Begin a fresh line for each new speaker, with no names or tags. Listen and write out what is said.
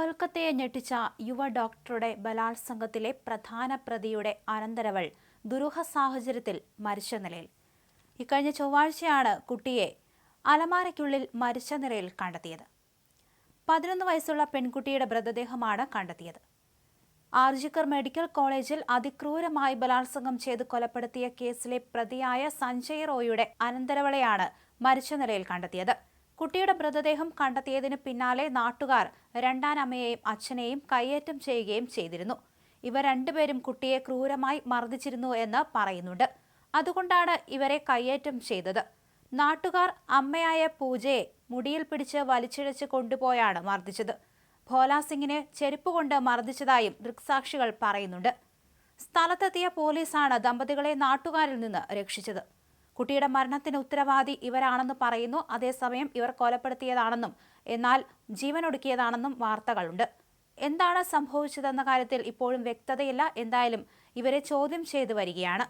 കൊൽക്കത്തയെ ഞെട്ടിച്ച യുവ ഡോക്ടറുടെ ബലാത്സംഗത്തിലെ പ്രധാന പ്രതിയുടെ അനന്തരവൾ ദുരൂഹ സാഹചര്യത്തിൽ മരിച്ച നിലയിൽ. ഇക്കഴിഞ്ഞ ചൊവ്വാഴ്ചയാണ് കുട്ടിയെ അലമാരയ്ക്കുള്ളിൽ മരിച്ച നിലയിൽ കണ്ടെത്തിയത്. പതിനൊന്ന് വയസ്സുള്ള പെൺകുട്ടിയുടെ മൃതദേഹമാണ് കണ്ടെത്തിയത്. ആർജിക്കർ മെഡിക്കൽ കോളേജിൽ അതിക്രൂരമായി ബലാത്സംഗം ചെയ്ത് കൊലപ്പെടുത്തിയ കേസിലെ പ്രതിയായ സഞ്ജയ് റോയുടെ അനന്തരവളെയാണ് മരിച്ച നിലയിൽ കണ്ടെത്തിയത്. കുട്ടിയുടെ മൃതദേഹം കണ്ടെത്തിയതിന് പിന്നാലെ നാട്ടുകാർ രണ്ടാനമ്മയെയും അച്ഛനെയും കയ്യേറ്റം ചെയ്യുകയും ചെയ്തിരുന്നു. ഇവർ രണ്ടുപേരും കുട്ടിയെ ക്രൂരമായി മർദ്ദിച്ചിരുന്നു എന്ന് പറയുന്നുണ്ട്. അതുകൊണ്ടാണ് ഇവരെ കയ്യേറ്റം ചെയ്തത്. നാട്ടുകാർ അമ്മയായ പൂജയെ മുടിയിൽ പിടിച്ച് വലിച്ചിഴച്ച് കൊണ്ടുപോയാണ് മർദ്ദിച്ചത്. ഭോലാ സിംഗിനെ ചെരുപ്പ് കൊണ്ട് മർദ്ദിച്ചതായും ദൃക്സാക്ഷികൾ പറയുന്നുണ്ട്. സ്ഥലത്തെത്തിയ പോലീസാണ് ദമ്പതികളെ നാട്ടുകാരിൽ നിന്ന് രക്ഷിച്ചത്. കുട്ടിയുടെ മരണത്തിന് ഉത്തരവാദി ഇവരാണെന്ന് പറയുന്നു. അതേസമയം ഇവർ കൊലപ്പെടുത്തിയതാണെന്നും എന്നാൽ ജീവനൊടുക്കിയതാണെന്നും വാർത്തകളുണ്ട്. എന്താണ് സംഭവിച്ചതെന്ന കാര്യത്തിൽ ഇപ്പോഴും വ്യക്തതയില്ല. എന്തായാലും ഇവരെ ചോദ്യം ചെയ്തു വരികയാണ്.